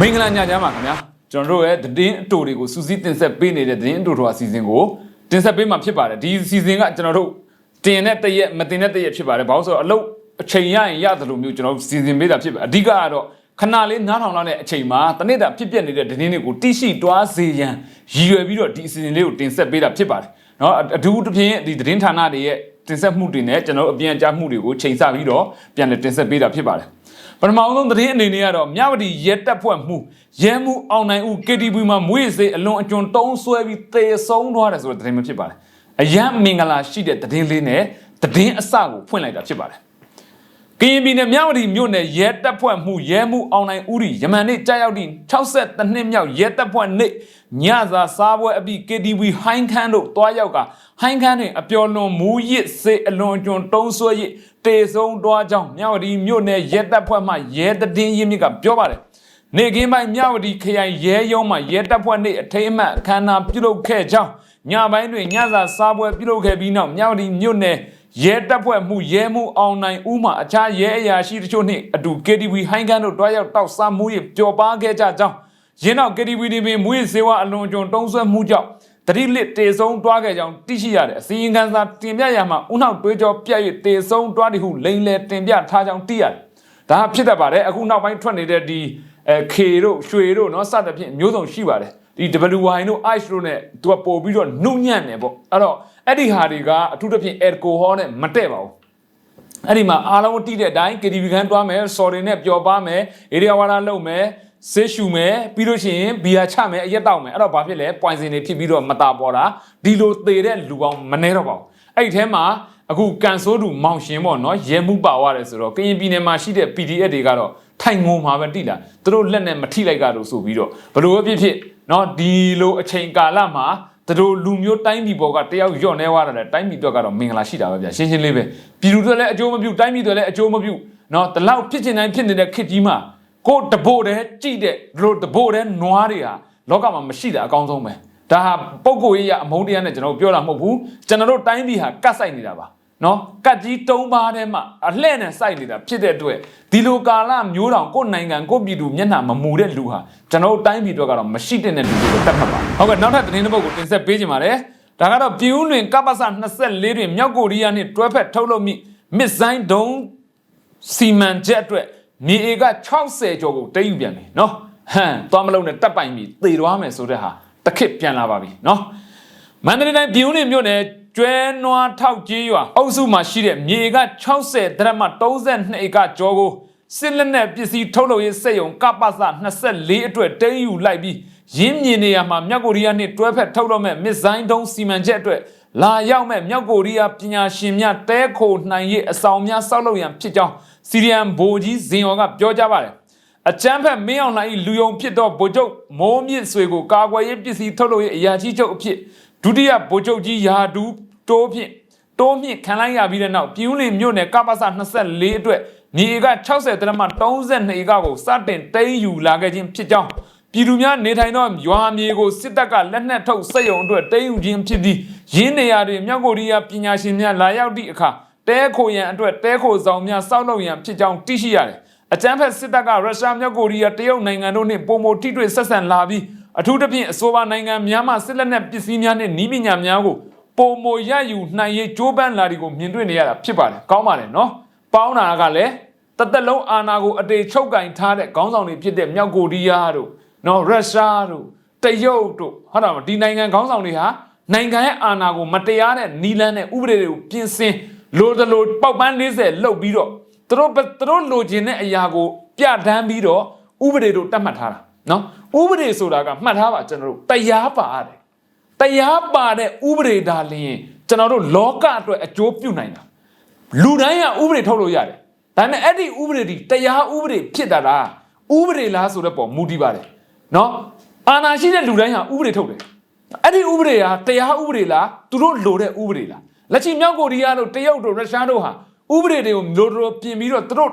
မင်္ဂလာညချမ်းပါခင်ဗျာကျွန်တော်တို့ရဲ့သတင်းအတူတွေကိုစူးစီးတင်ဆက်ပေးနေတဲ့သတင်းအတူတော်အစီအစဉ်ကိုတင်ဆက်ပေးမှာဖြစ်ပါတယ်ဒီအစီအစဉ်ကကျွန်တော်တို့တင်တဲ့တရက်မတင်တဲ့တရက်ဖြစ်ပါတယ်ဘာလို့ဆိုတော့အလုပ်အချိန်ရရင်ရတယ်လို့မျိုးကျွန်တော်စီစဉ်ပေးတာဖြစ်ပါတယ်အဓိကကတော့ခဏလေးနားထောင်လာတဲ့အချိန်မှာတနေ့တာဖြစ်ပျက်နေတဲ့သတင်းတွေကိုတိရှိတွားစေရန်ရည်ရွယ်ပြီးတော့ဒီအစီအစဉ်လေးကိုတင်ဆက်ပေးတာဖြစ်ပါတယ်เนาะအထူးသဖြင့်ဒီသတင်းဌာနတွေရဲ့ တင်ဆက်မှုတွေနဲ့ကျွန်တော်တို့အပြန်ကြားမှုတွေကိုချိန်ဆပြီးတော့ပြန်လည်တင်ဆက်ပေးတာဖြစ်ပါတယ်ပထမဆုံးသတင်းအနေနဲ့ကတော့မြဝတီရဲတပ်ဖွဲ့မှုရဲမှုအောင်နိုင်ဦး KTV မှာမွေးစေအလွန်အကျွံတုံးဆွဲပြီးတေဆုံးသွားတယ်ဆိုတဲ့သတင်းမျိုးဖြစ်ပါတယ်။အယံမင်္ဂလာရှိတဲ့သတင်းလေးနဲ့သတင်းအစကိုဖွင့်လိုက်တာဖြစ်ပါတယ်။ ကရင်ပြည်နယ်မြဝတီမြို့နယ်ရဲတပ်ဖွဲ့မှုရဲမှုအောင်နိုင်ဦးရီယမန်နေ့ကြာရောက်သည့်62နှစ်မြောက်ရဲတပ်ဖွဲ့နေ့ညစာစားပွဲအပြီး KTV ဟိုင်းခန်းတို့တွားရောက်ကဟိုင်းခန်းတွင်အပျော်လွန်မူရစ်စေအလွန်အကျွံတုံးဆွဲ၍တေဆုံးတွားကြောင်းမြဝတီမြို့နယ်ရဲတပ်ဖွဲ့မှရဲတည်င်းရင်းမြစ်ကပြောပါတယ်။နေကင်းပိုင်းမြဝတီခရိုင်ရဲရုံးမှရဲတပ်ဖွဲ့နေ့အထိမ်းအမှတ်အခမ်းအနားပြုလုပ်ခဲ့ကြောင်းညပိုင်းတွင်ညစာစားပွဲပြုလုပ်ခဲ့ပြီးနောက်မြဝတီမြို့နယ် ရဲတပ်ဖွဲ့မှုရဲမှုအောင်နိုင်ဦးမှအခြားရဲအရာရှိတချို့နှင့်အတူ KTV ဟိုင်းကန်တို့တွားရောက်တောက်စားမှု၏ပျော်ပါခဲ့ကြကြောင်းရင်းနောက် KTV တွင်မွေးစေဝါအလွန်ကျွံတုံးဆွဲမှုကြောင့်တတိလစ်တေဆုံးတွားခဲ့ကြောင်းသိရှိရတဲ့အစည်းအဝေးစာတင်ပြရမှာဦးနှောက်တွေးကြောပြက်၍တေဆုံးတွားသည်ဟုလိန်လေတင်ပြထားကြောင်းသိရတယ်။ဒါဖြစ်တတ်ပါတယ်အခုနောက်ပိုင်းထွက်နေတဲ့ဒီအဲခေတို့ရွှေတို့နော်စသဖြင့်မျိုးစုံရှိပါတယ်။ ဒီ WY တို့ ice တို့ ਨੇ သူကပို့ပြီးတော့နှုတ်ညံ့နေပေါ့အဲ့တော့အဲ့ဒီဟာတွေကအထူးသဖြင့် alcohol နဲ့မတည့်ပါဘူးအဲ့ဒီမှာအားလုံးတိတဲ့အတိုင်း KTV ခန်းတွားမယ် sorry နဲ့ပျော်ပါမယ် area water လုပ်မယ်ဆေးရှူမယ်ပြီးလို့ရှိရင်ဘီယာချမယ်အရက်တောက်မယ်အဲ့တော့ဘာဖြစ်လဲ point စင်တွေဖြစ်ပြီးတော့မတာပေါ်တာဒီလိုသေတဲ့လူပေါင်းမနှဲတော့ပါဘူးအဲ့ဒီထဲမှာအခုကန်ဆိုးတူမောင်ရှင်ပေါ့နော်ရဲမှုပါသွားတယ်ဆိုတော့ကရင်ပြည်နယ်မှာရှိတဲ့ PDF တွေကတော့ထိုင်ငုံမှာပဲတိလာသူတို့လက်နဲ့မထိလိုက်ကြတော့ဆိုပြီးတော့ဘလို့ပဲဖြစ်ဖြစ် နော်ဒီလိုအချိန်ကာလမှာသူတို့လူမျိုးတိုင်းပြည်ပေါ်ကတယောက်ညော့နေသွားတယ်တိုင်းပြည်တော့ကတော့မင်္ဂလာရှိတာပဲဗျာရှင်းရှင်းလေးပဲပြည်သူတွေလည်းအကျိုးမပြုတိုင်းပြည်တွေလည်းအကျိုးမပြုနော်ဒီလောက်ဖြစ်ချင်တိုင်းဖြစ်နေတဲ့ခေတ်ကြီးမှာကိုတဘို့တည်းကြည့်တဲ့ဒီလိုတဘို့တည်းနွားတွေဟာလောကမှာမရှိတာအကောင်းဆုံးပဲဒါဟာပုံကိုရေးရအမုန်းတရားနဲ့ကျွန်တော်တို့ပြောတာမဟုတ်ဘူးကျွန်တော်တို့တိုင်းပြည်ဟာကတ်ဆိုင်နေတာပါ နော်ကတ်ကြီး၃ပါးထဲမှာအလှဲ့နဲ့စိုက်နေတာဖြစ်တဲ့အတွက်ဒီလိုကာလမျိုးတောင်ကိုနိုင်ငံကိုပြည်သူမျက်နှာမမူတဲ့လူဟာကျွန်တော်တိုင်းပြည်အတွက်ကတော့မရှိတဲ့လူတွေကိုတတ်မှတ်ပါဟုတ်ကဲ့နောက်ထပ်သတင်းတစ်ပုဒ်ကိုတင်ဆက်ပေးချင်ပါတယ်ဒါကတော့ပြည်ဦးလွင်ကပ္ပစ24တွင်မြောက်ကိုရီးယားနှင့်တွဲဖက်ထုတ်လုပ်မိမစ်ဆိုင်ဒုံးစီမံချက်အတွက်မြေအေက60ကျော်ကိုတိတ်ယူပြန်တယ်နော်ဟမ်သွားမလုံးနဲ့တက်ပိုင်ပြီးသေသွားမယ်ဆိုတဲ့ဟာတခစ်ပြန်လာပါပြီနော်မန္တလေးတိုင်းပြည်ဦးလွင်မြို့နယ် ကျွဲနွားထောက်ကြီးရွာအုပ်စုမှာရှိတဲ့မြေက60ဒရမ32ဧကကျော်ကိုစစ်လက်နက်ပစ္စည်းထုတ်လုပ်ရေးစက်ရုံကပ္ပစ24အတွက်တိမ်းယူလိုက်ပြီးရင်းမြင်နေရမှာမြောက်ကိုရီးယားနှင့်တွဲဖက်ထုတ်လုပ်မဲ့မစ်ဇိုင်းတုံးစီမံချက်အတွက်လာရောက်မဲ့မြောက်ကိုရီးယားပညာရှင်များတဲခိုနိုင်ရေးအဆောင်များစောက်လုပ်ရန်ဖြစ်ကြောင်းစီရီယန်ဘိုကြီးဇင်ယော်ကပြောကြားပါတယ်အကျန်းဖက်မင်းအောင်လှိုင်၏လူယုံဖြစ်သောဗိုလ်ချုပ်မိုးမြင့်ဆွေကိုကာကွယ်ရေးပစ္စည်းထုတ်လုပ်ရေးအရာရှိချုပ်အဖြစ် ဒုတိယဗိုလ်ချုပ်ကြီးယာဒူးတိုးဖြင့်တိုးမြင့်ခံလိုက်ရပြီးတဲ့နောက်ပြည်ဦးလင်မြို့နယ်ကပ္ပစ24အတွက်မြေဧက60တရမ32ဧကကိုစတင်တိမ်းယူလာခဲ့ခြင်းဖြစ်ကြောင်းပြည်သူများနေထိုင်သောရွာမြေကိုစစ်တပ်ကလက်နက်ထုတ်စက်ရုံအတွက်တိမ်းယူခြင်းဖြစ်ပြီးရင်းနေရာတွင်မြောက်ကိုရီးယားပညာရှင်များလာရောက်သည့်အခါတဲခိုရန်အတွက်တဲခိုဆောင်များစောက်လုပ်ရန်ဖြစ်ကြောင်းသိရှိရတယ်။အကြမ်းဖက်စစ်တပ်ကရုရှားမြောက်ကိုရီးယားတရုတ်နိုင်ငံတို့နှင့်ပုံမထိတွေ့ဆက်ဆံလာပြီး အထူးသဖြင့်အဆိုပါနိုင်ငံများမှစစ်လက်နက်ပစ္စည်းများနှင့်ဤပညာများကိုပုံမရယူနိုင်ရေးကြိုးပမ်းလာဒီကိုမြင်တွေ့နေရတာဖြစ်ပါတယ်။ကောင်းပါတယ်နော်။ပေါင်းတာကလည်းတသက်လုံးအာဏာကိုအတေချုပ်ကင်ထားတဲ့ခေါင်းဆောင်တွေဖြစ်တဲ့မြောက်ကိုရီးယားတို့နော်ရုရှားတို့တရုတ်တို့ဟုတ်တယ်မဒီနိုင်ငံခေါင်းဆောင်တွေဟာနိုင်ငံရဲ့အာဏာကိုမတရားတဲ့နီလန်းနဲ့ဥပဒေတွေကိုပြင်ဆင်လိုတလိုပေါက်ပန်း40လှုပ်ပြီးတော့သူတို့သူတို့လိုချင်တဲ့အရာကိုပြဋ္ဌာန်းပြီးတော့ဥပဒေတို့တတ်မှတ်ထားတာနော် ဥပဒေဆိုတာကမှတ်ထားပါကျွန်တော်တို့တရားပါရတယ်တရားပါတဲ့ဥပဒေဒါလျင်ကျွန်တော်တို့လောကအတွက်အကျိုးပြုနိုင်တာလူတိုင်းကဥပဒေထုတ်လို့ရတယ်ဒါပေမဲ့အဲ့ဒီဥပဒေဒီတရားဥပဒေဖြစ်တာလားဥပဒေလားဆိုတဲ့ပုံမူတည်ပါတယ်နော်အာဏာရှိတဲ့လူတိုင်းဟာဥပဒေထုတ်တယ်အဲ့ဒီဥပဒေဟာတရားဥပဒေလားသူတို့လိုတဲ့ဥပဒေလားလက်ချီမြောက်ကိုရီးယားတို့တရုတ်တို့ရုရှားတို့ဟာဥပဒေတွေကိုလိုလိုပြင်ပြီးတော့သူတို့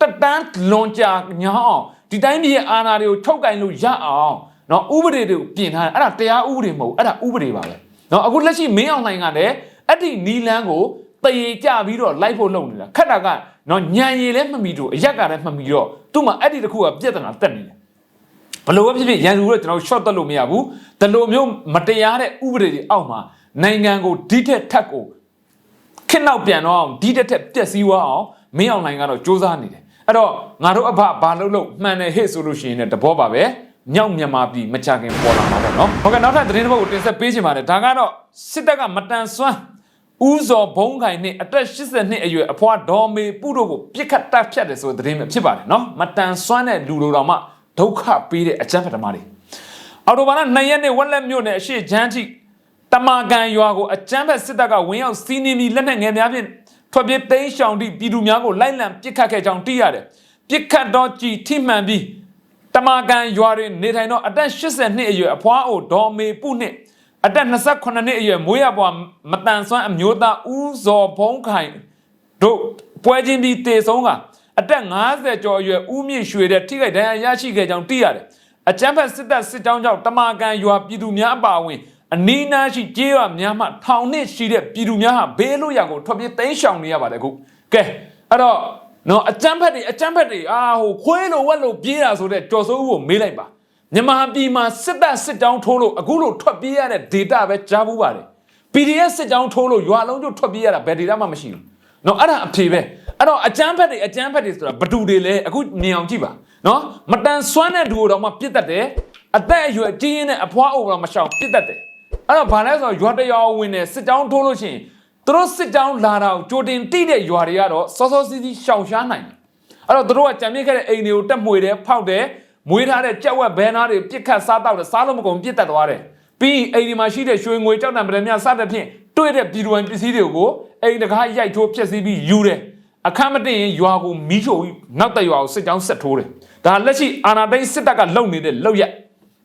တက်တန်းလွန်ကြာညောင်းအောင် ဒီတိုင်းပြည်ရဲ့အာဏာတွေကိုချုပ်ကင်လို့ရအောင်နော်ဥပဒေတွေကိုပြင်ထားတယ်အဲ့ဒါတရားဥပဒေမဟုတ်အဲ့ဒါဥပဒေပါပဲနော်အခုလက်ရှိမင်းအောင်လှိုင်ကလည်းအဲ့ဒီနီလန်းကိုတရေကြပြီးတော့လိုက်ဖို့လုပ်နေတာခက်တာကနော်ညံရည်လည်းမမီတော့အရက်ကလည်းမမီတော့သူ့မှာအဲ့ဒီတခုကပြဿနာတက်နေတယ်ဘလို့ပဲဖြစ်ဖြစ်ရန်သူတော့ကျွန်တော် short တက်လို့မရဘူးဒီလိုမျိုးမတရားတဲ့ဥပဒေတွေအောက်မှာနိုင်ငံကိုဒီထက်ထက်ကိုခက်နောက်ပြန်တော့အောင်ဒီထက်ထက်ပြက်စီးသွားအောင်မင်းအောင်နိုင်ကတော့စ조사နေတယ် အဲ့တော့ငါတို့အဖဘာလို့လို့မှန်တယ်ဟဲ့ဆိုလို့ရှိရင်လည်းတဘောပါပဲမြောက်မြန်မာပြည်မချခင်ပေါ်လာမှာပေါ့နော်ဟုတ်ကဲ့နောက်ထပ်သတင်းတစ်ပုဒ်ကိုတင်ဆက်ပေးချင်ပါတယ်ဒါကတော့စစ်တပ်ကမတန်ဆွမ်းဦးစော်ဘုံခိုင်နဲ့အသက်82နှစ်အရွယ်အဖွားဒေါ်မေပုတို့ကိုပြစ်ခတ်တပ်ဖြတ်တယ်ဆိုတဲ့သတင်းပဲဖြစ်ပါတယ်နော်မတန်ဆွမ်းတဲ့လူတို့တော်မှဒုက္ခပေးတဲ့အကြမ်းဖက်သမားတွေအော်တိုဘာလ2ရက်နေ့ဝက်လက်မြို့နယ်အရှိချမ်းထိတမာကန်ရွာကိုအကြမ်းဖက်စစ်တပ်ကဝင်ရောက်စီးနင်းပြီးလက်နက်ငယ်များဖြင့် ထွက်ပြေးသိမ်းရှောင်သည့်ပြည်သူများကိုလိုက်လံပစ်ခတ်ခဲ့ကြောင်းသိရတယ်ပြစ်ခတ်တော့ကြည်ထိမှန်ပြီးတမာကန်ရွာတွင်နေထိုင်သောအသက်80နှစ်အရွယ်အဖွားအိုဒေါ်မေပုနှင့်အသက်28နှစ်အရွယ်မွေးရပွားမတန်ဆွမ်းအမျိုးသားဦးဇော်ဖုံးခိုင်တို့ပွဲချင်းပြီးတေဆုံးကအသက်50ကျော်အရွယ်ဦးမြင့်ရွှေတဲ့ထိခိုက်ဒဏ်ရာရရှိခဲ့ကြောင်းသိရတယ်။အကြမ်းဖက်စစ်တပ်စစ်ကြောင်းကြောင့်တမာကန်ရွာပြည်သူများအပါအဝင် အနီးနားရှိကျေးရွာများမှထောင်နှစ်ရှိတဲ့ပြည်သူများဟာဘေးလွတ်ရာကိုထွက်ပြေးတိမ်းရှောင်နေရပါတယ်အခု။ကဲအဲ့တော့နော်အကြမ်းဖက်တွေအကြမ်းဖက်တွေအာဟိုခွေးလိုဝက်လိုပြေးတာဆိုတဲ့ကြော်စိုးဦးကိုမေးလိုက်ပါမြန်မာပြည်မှာစစ်တပ်စစ်တောင်းထိုးလို့အခုလိုထွက်ပြေးရတဲ့ data ပဲကြားဘူးပါတယ် PDF စစ်တောင်းထိုးလို့ရွာလုံးကျထွက်ပြေးရတာဘယ် data မှမရှိဘူးနော်အဲ့ဒါအဖြေပဲအဲ့တော့အကြမ်းဖက်တွေအကြမ်းဖက်တွေဆိုတာဘဒူတွေလဲအခုမြင်အောင်ကြည့်ပါနော်မတန်ဆွမ်းတဲ့ဒူကိုတော့မှပြစ်တတ်တယ်အသက်အရွယ်ကြီးရင်နဲ့အဖွားအိုကတော့မရှောင်ပြစ်တတ်တယ် အဲ့တော့ဘာလဲဆိုတော့ရွာတရွာဝင်နေစစ်တောင်းထိုးလို့ရှိရင်သူတို့စစ်တောင်းလာတာကိုကြိုတင်တိတဲ့ရွာတွေကတော့စောစောစီးစီးရှောင်ရှားနိုင်တယ်အဲ့တော့သူတို့ကကြံမြင့်ခဲ့တဲ့အိမ်တွေကိုတက်မွေတယ်ဖောက်တယ်မွေးထားတဲ့ကြက်ဝက်ဘဲနာတွေပြစ်ခတ်စားတော့တယ်စားလို့မကုန်ပြစ်တတ်သွားတယ်ပြီးရင်အိမ်ဒီမှာရှိတဲ့ရွှေငွေကြောက်တံပဒံမြစတဲ့ဖြင့်တွေ့တဲ့ပြည်သူဝင်ပစ္စည်းတွေကိုအိမ်တကားရိုက်ထိုးဖျက်ဆီးပြီးယူတယ်အခမ်းမတင်ရင်ရွာကိုမီးရှို့ပြီးနောက်တဲ့ရွာကိုစစ်ကြောင်းဆက်ထိုးတယ်ဒါလက်ရှိအာဏာသိမ်းစစ်တပ်ကလုပ်နေတဲ့လုပ်ရက်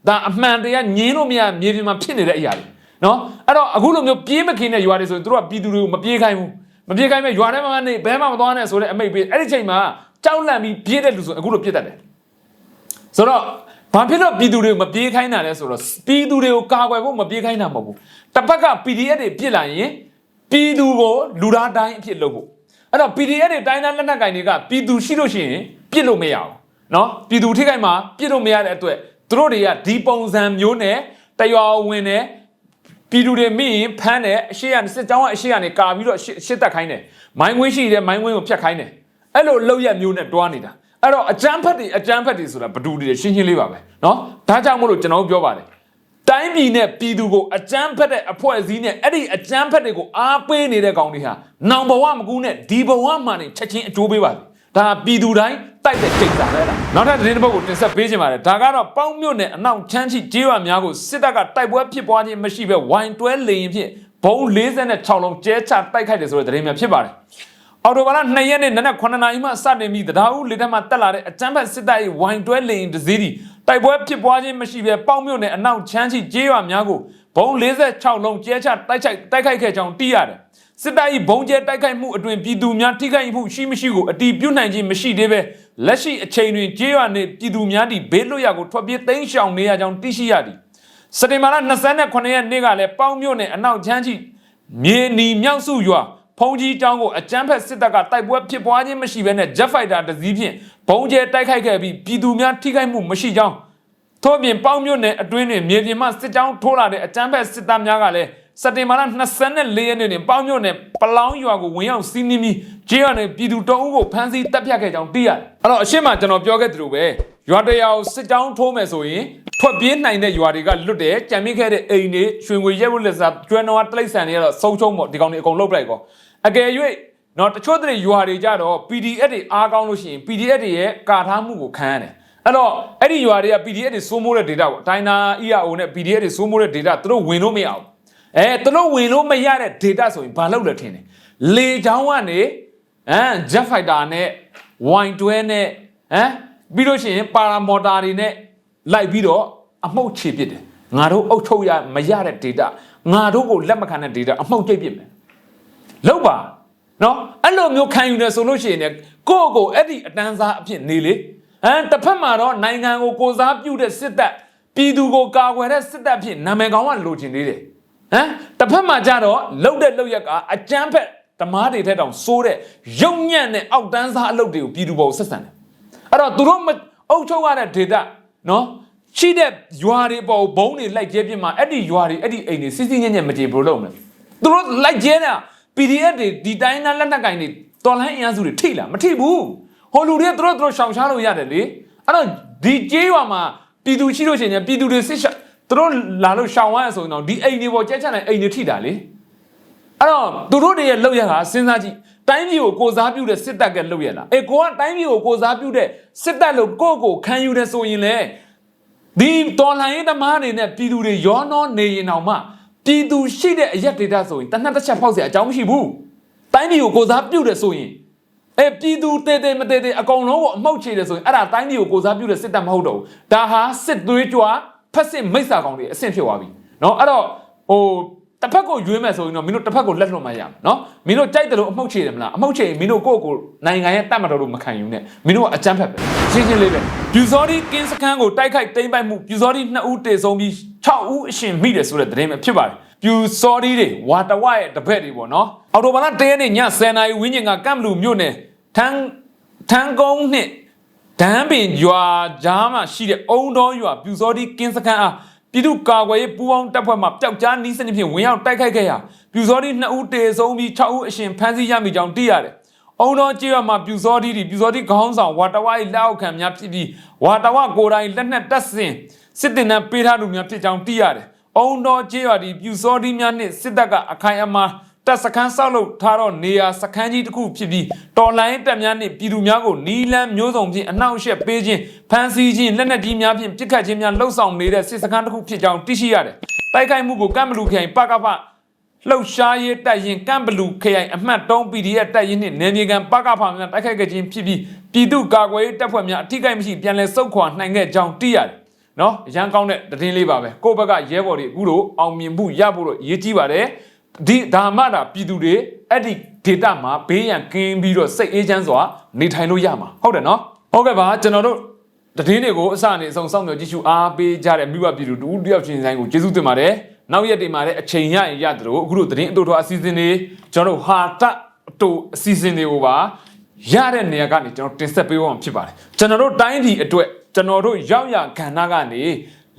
ဒါအမှန်တရားညင်းလို့မရမြေပြင်မှာဖြစ်နေတဲ့အရာတွေနော်အဲ့တော့အခုလိုမျိုးပြေးမခင်တဲ့ရွာတွေဆိုရင်တို့ကပြည်သူတွေကိုမပြေးခိုင်းဘူးမပြေးခိုင်းမဲ့ရွာထဲမှာနေဘဲမှမသွားနဲ့ဆိုတဲ့အမိတ်ပေးအဲ့ဒီချိန်မှာကြောက်လန့်ပြီးပြေးတဲ့လူဆိုအခုလိုပြစ်တတ်တယ်ဆိုတော့ဘာဖြစ်လို့ပြည်သူတွေကိုမပြေးခိုင်းတာလဲဆိုတော့ပြည်သူတွေကိုကာကွယ်ဖို့မပြေးခိုင်းတာမဟုတ်ဘူးတစ်ဖက်က PDF တွေပြစ်လာရင်ပြည်သူကိုလူသားတိုင်းအဖြစ်လုပ်ဖို့အဲ့တော့ PDF တွေတိုင်းသားလက်နက်ကင်တွေကပြည်သူရှိလို့ရှိရင်ပြစ်လို့မရအောင်နော်ပြည်သူထိခိုက်မှာပြစ်လို့မရတဲ့အတွက် သူတို့တွေကဒီပုံစံမျိုးနဲ့တရွာဝင်တယ်ပြည်သူတွေမိရင်ဖမ်းတယ်အရှိရစစ်ကြောင်းကအရှိရနေကာပြီးတော့ရှစ်တက်ခိုင်းတယ်မိုင်းဝင်းရှိတယ်မိုင်းဝင်းကိုဖျက်ခိုင်းတယ်အဲ့လိုလောက်ရက်မျိုးနဲ့တွားနေတာအဲ့တော့အကြမ်းဖက်တွေအကြမ်းဖက်တွေဆိုတာဘဒူတွေရှင်းရှင်းလေးပါပဲเนาะဒါကြောင့်မို့လို့ကျွန်တော်တို့ပြောပါတယ်တိုင်းပြည်နဲ့ပြည်သူကိုအကြမ်းဖက်တဲ့အဖွဲ့အစည်းနဲ့အဲ့ဒီအကြမ်းဖက်တွေကိုအားပေးနေတဲ့ကောင်တွေဟာနောင်ဘဝမကူးနဲ့ဒီဘဝမှနေချက်ချင်းအကျိုးပေးပါလေဒါပြည်သူတိုင်း တိုက်တဲ့ကိစ္စပဲလားနောက်ထပ်သတင်းတစ်ပုဒ်ကိုတင်ဆက်ပေးချင်ပါတယ်ဒါကတော့ပေါင်းမြို့နယ်အနောက်ချမ်းချီကျေးရွာများကိုစစ်တပ်ကတိုက်ပွဲဖြစ်ပွားခြင်းမရှိဘဲဝိုင်တွဲလေရင်ဖြင့်ဘုံ46လုံးကျဲချတိုက်ခိုက်တယ်ဆိုတဲ့သတင်းများဖြစ်ပါတယ်အော်တိုဘာလ2ရက်နေ့နနက်9နာရီမှစတင်ပြီးတရားဦးလေထက်မှတက်လာတဲ့အကြမ်းဖက်စစ်တပ်၏ဝိုင်တွဲလေရင်တစည်းဒီတိုက်ပွဲဖြစ်ပွားခြင်းမရှိဘဲပေါင်းမြို့နယ်အနောက်ချမ်းချီကျေးရွာများကိုဘုံ46လုံးကျဲချတိုက်ခိုက်တိုက်ခိုက်ခဲ့ကြောင်းသိရတယ်စစ်တပ်၏ဘုံကျဲတိုက်ခိုက်မှုအတွင်ပြည်သူများထိခိုက်မှုရှိမရှိကိုအတီးပြုတ်နိုင်ခြင်းမရှိသေးပဲ လက်ရှိအချိန်တွင်ကျေးရွာနှင့်ပြည်သူများသည့်ဘေးလွတ်ရာကိုထွက်ပြေးသိမ်းရှောင်နေရကြောင်းသိရှိရသည်စက်တင်ဘာလ29ရက်နေ့ကလည်းပေါင်းမြို့နယ်အနောက်ချမ်းချီမြေနီမြောက်စုရွာဖုံကြီးတောင်းကိုအကြမ်းဖက်စစ်တပ်ကတိုက်ပွဲဖြစ်ပွားခြင်းမရှိဘဲနဲ့ Jet Fighter တစ်စီးဖြင့်ဘုံကျဲတိုက်ခိုက်ခဲ့ပြီးပြည်သူများထိခိုက်မှုမရှိကြောင်းထို့ပြင်ပေါင်းမြို့နယ်အတွင်းတွင်မြေပြင်မှစစ်ကြောင်းထိုးလာတဲ့အကြမ်းဖက်စစ်သားများကလည်း စက်တင်ဘာလ24ရက်နေ့တွင်ပေါင်းမြို့နယ်ပလောင်းရွာကိုဝင်ရောက်စီးနင်းပြီးကျေးရွာနယ်ပြည်သူတအုပ်ကိုဖမ်းဆီးတပ်ဖြတ်ခဲ့ကြောင်းသိရတယ်။အဲ့တော့အရှင်းမကျွန်တော်ပြောခဲ့သလိုပဲရွာတရာကိုစစ်ကြောင်းထိုးမယ်ဆိုရင်ထွက်ပြေးနိုင်တဲ့ရွာတွေကလွတ်တယ်ကြံမိခဲ့တဲ့အိမ်တွေရွှေငွေရဲဝလက်စားကျွမ်းတော်တိရစ္ဆာန်တွေကတော့ဆုံးချုံပေါ့ဒီကောင်တွေအကုန်လုတ်ပလိုက်ကောအကယ်၍နော်တချို့တွေရွာတွေကြတော့ PDF တွေအားကောင်းလို့ရှိရင် PDF တွေရဲ့ကာထားမှုကိုခံရတယ်အဲ့တော့အဲ့ဒီရွာတွေက PDF တွေစိုးမိုးတဲ့ data ပေါ့ဒိုင်နာ EAO နဲ့ PDF တွေစိုးမိုးတဲ့ data သူတို့ဝင်လို့မရအောင် အဲသူတို့ဝင်လို့မရတဲ့ data ဆိုရင်ဘာလုပ်လဲထင်တယ်လေချောင်းကနေဟမ် jet fighter နဲ့ wine တွဲနဲ့ဟမ်ပြီးလို့ရှိရင်ပါရာမော်တာတွေနဲ့လိုက်ပြီးတော့အမှုတ်ချေပစ်တယ်ငါတို့အုပ်ချုပ်ရမရတဲ့ data ငါတို့ကိုလက်မခံတဲ့ data အမှုတ်ကျိတ်ပစ်မယ်လောက်ပါနော်အဲ့လိုမျိုးခံယူနေဆိုလို့ရှိရင်ကိုယ့်ကိုအဲ့ဒီအတန်းစားအဖြစ်နေလေဟမ်တစ်ဖက်မှာတော့နိုင်ငံကိုကိုစားပြုတဲ့စစ်တပ်ပြည်သူကိုကာကွယ်တဲ့စစ်တပ်ဖြစ်နာမည်ကောင်းကလိုချင်သေးတယ် ဟမ်တစ်ဖက်မှာကြတော့လှုပ်တဲ့လှုပ်ရက်ကအကြမ်းဖက်ဓမားတွေထက်တောင်စိုးတဲ့ရုံညံ့တဲ့အောက်တန်းစားအလုပ်တွေကိုပြည်သူပေါ်ဆက်ဆံတယ်အဲ့တော့သူတို့မအုပ်ချုပ်ရတဲ့ဒေတာနော်ရှိတဲ့ရွာတွေပေါ်ဘုံတွေလိုက်ကျဲပြစ်မှာအဲ့ဒီရွာတွေအဲ့ဒီအိမ်တွေစစ်စစ်ညံ့ညံ့မကြေဘယ်လိုလုပ်မလဲသူတို့လိုက်ကျဲတာ PDF တွေဒီတိုင်းသားလက်နက်ကင်တွေတော်လိုင်းအင်အားစုတွေထိလားမထိဘူးဟိုလူတွေသူတို့သူတို့ရှောင်ရှားလို့ရတယ်လေအဲ့တော့ဒီကျေးရွာမှာပြည်သူရှိလို့ရှိရင်ပြည်သူတွေစစ်ရှောင် သူတို့လာလို့ရှောင်ရရဆိုရင်တော့ဒီအိမ်တွေပေါ်ကျဲချတဲ့အိမ်တွေထိတာလေ အဲ့တော့သူတို့တွေရဲ့လောက်ရတာစဉ်းစားကြည့်တိုင်းပြည်ကိုကိုစားပြုတဲ့စစ်တပ်ကလောက်ရလားအေးကိုကတိုင်းပြည်ကိုကိုစားပြုတဲ့စစ်တပ်လို့ကိုယ့်ကိုခံယူတယ်ဆိုရင်လေဒီတော်လှန်ရေးသမားတွေနဲ့ပြည်သူတွေရောနှောနေရင်တောင်မှပြည်သူရှိတဲ့အရက်ဒေတာဆိုရင်တနက်တစ်ချက်ဖောက်เสียအကြောင်းမရှိဘူးတိုင်းပြည်ကိုကိုစားပြုတယ်ဆိုရင်အဲပြည်သူတေးတေးမတေးတေးအကုန်လုံးကိုအမှုတ်ချေတယ်ဆိုရင်အဲ့ဒါတိုင်းပြည်ကိုကိုစားပြုတဲ့စစ်တပ်မဟုတ်တော့ဘူးဒါဟာစစ်သွေးကြွား ဖက်စစ်မိစ္ဆာကောင်တွေအဆင့်ဖြစ်သွားပြီเนาะအဲ့တော့ဟို တစ်ဖက်ကိုရွေးမယ်ဆိုရင်တော့မင်းတို့တစ်ဖက်ကိုလက်လွတ်မှရမယ်နော်မင်းတို့ကြိုက်တယ်လို့အမှုတ်ချေတယ်မလားအမှုတ်ချေရင်မင်းတို့ကိုယ့်ကိုယ်နိုင်ငံရဲ့တတ်မတော်လို့မခံယူနဲ့မင်းတို့ကအကြမ်းဖက်ပဲရှင်းရှင်းလေးပဲပြူစော်ဒီကင်းစခန်းကိုတိုက်ခိုက်တိမ့်ပိုက်မှုပြူစော်ဒီ2ဦးတေဆုံးပြီး6ဦးအရှင်မိတယ်ဆိုတဲ့သတင်းပဲဖြစ်ပါတယ်ပြူစော်ဒီတွေဝါတဝရဲ့တပည့်တွေပေါ့နော်အော်တိုဘာလ1ရက်နေ့ည10:00နာရီဝန်းကျင်ကကမ်ဘလူမြို့နယ်ထန်းထန်းကုန်းနှစ် ဒန်းပင်ရွာကြားမှာရှိတဲ့အုံတော်ရွာပြူစောတိကင်းစခန်းအားပြည်သူ့ကာကွယ်ရေးပူးပေါင်းတပ်ဖွဲ့မှပျောက်ကြားနီးစနစ်ဖြင့်ဝင်ရောက်တိုက်ခိုက်ခဲ့ရာပြူစောတိ2ဦးတေဆုံးပြီး6ဦးအရှင်ဖမ်းဆီးရမိကြောင်းသိရတယ်။အုံတော်ကျေးရွာမှာပြူစောတိဒီပြူစောတိခေါင်းဆောင်ဝါတဝါ၏လက်အောက်ခံများဖြစ်ပြီးဝါတဝါကိုယ်တိုင်လက်နက်တပ်ဆင်စစ်တင်နှံပေးထားသူများဖြစ်ကြောင်းသိရတယ်။အုံတော်ကျေးရွာဒီပြူစောတိများနှင့်စစ်တပ်ကအခိုင်အမာ တပ်စခန်းဆောက်လုပ်ထားတော့နေရာစခန်းကြီးတစ်ခုဖြစ်ပြီးတော်လိုင်းတပ်များနှင့်ပြည်သူများကိုနီလန်းမျိုးစုံဖြင့်အနှောင့်အယှက်ပေးခြင်းဖမ်းဆီးခြင်းလက်နက်ကြီးများဖြင့်ပစ်ခတ်ခြင်းများလှုပ်ဆောင်နေတဲ့စစ်စခန်းတစ်ခုဖြစ်ကြောင်းသိရှိရတယ်။တိုက်ခိုက်မှုကိုကမ်ဘလူခိုင်ပကပလှုပ်ရှားရေးတပ်ရင်ကမ်ဘလူခရိုင်အမှတ်3 PDF တပ်ရင်းနှင့်နယ်မြေကန်ပကဖများတိုက်ခိုက်ခဲ့ခြင်းဖြစ်ပြီးပြည်သူ့ကာကွယ်ရေးတပ်ဖွဲ့များအထိကိမရှိပြန်လည်ဆုတ်ခွာနိုင်ခဲ့ကြောင်းသိရတယ်။နော်အရန်ကောင်းတဲ့သတင်းလေးပါပဲကိုယ့်ဘက်ကရဲဘော်တွေအခုလိုအောင်မြင်မှုရဖို့တော့အရေးကြီးပါတယ် ဒီဒါမှတာပြည်သူတွေအဲ့ဒီဒေတာမှာဘေးရန်ကင်းပြီးတော့စိတ်အေးချမ်းစွာနေထိုင်လို့ရမှာဟုတ်တယ်နော်ဟုတ်ကဲ့ပါကျွန်တော်တို့သတင်းတွေကိုအစနေအဆုံးစောင့်မျှော်ကြည့်ရှုအားပေးကြတဲ့မိဘပြည်သူတူတယောက်ချင်းဆိုင်ကိုကျေးဇူးတင်ပါတယ်နောက်ရက်တွေမှာလည်းအချိန်ရရင်ရတယ်လို့အခုတို့သတင်းအတူတူအစီအစဉ်တွေကျွန်တော်တို့ဟာတအတူအစီအစဉ်တွေကိုပါရတဲ့နေရာကနေကျွန်တော်တင်ဆက်ပေးဖို့ဖြစ်ပါတယ်ကျွန်တော်တို့တိုင်းပြည်အတွက်ကျွန်တော်တို့ရောက်ရကဏ္ဍကနေ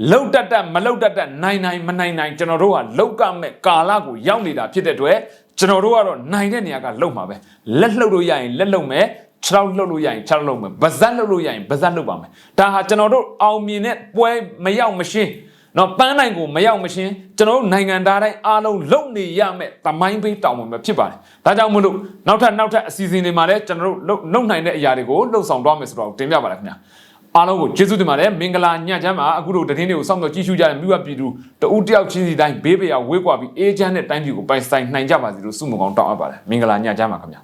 လောက်တက်တက်မလောက်တက်တက်နိုင်နိုင်မနိုင်နိုင်ကျွန်တော်တို့ကလောက်ကမဲ့ကာလကိုရောက်နေတာဖြစ်တဲ့အတွက်ကျွန်တော်တို့ကတော့နိုင်တဲ့နေရာကလောက်မှာပဲလက်လှုပ်လို့ရရင်လက်လှုပ်မယ်ခြေထောက်လှုပ်လို့ရရင်ခြေထောက်လှုပ်မယ်ဗဇက်လှုပ်လို့ရရင်ဗဇက်လှုပ်ပါမယ်ဒါဟာကျွန်တော်တို့အောင်မြင်တဲ့ပွဲမရောက်မရှင်းနော်ပန်းနိုင်ကိုမရောက်မရှင်းကျွန်တော်တို့နိုင်ငံသားတိုင်းအားလုံးလုံနေရမယ်တမိုင်းပေးတောင်းဝင်ပဲဖြစ်ပါတယ်ဒါကြောင့်မို့လို့နောက်ထပ်နောက်ထပ်အစီအစဉ်တွေမှာလည်းကျွန်တော်တို့လုံနိုင်တဲ့အရာတွေကိုလှုပ်ဆောင်သွားမယ်ဆိုတော့တင်ပြပါလားခင်ဗျာ အားလုံးကိုကျေးဇူးတင်ပါတယ်မင်္ဂလာညချမ်းပါအခုတို့သတင်းတွေကိုစောင့်မျှော်ကြည့်ရှုကြတဲ့မိဘပြည်သူတဦးတယောက်ချင်းစီတိုင်းဘေးပရာဝေးကွာပြီးအေးချမ်းတဲ့တိုင်းပြည်ကိုပိုင်ဆိုင်နိုင်ကြပါစေလို့ဆုမွန်ကောင်းတောင်းအပ်ပါတယ်မင်္ဂလာညချမ်းပါခင်ဗျာ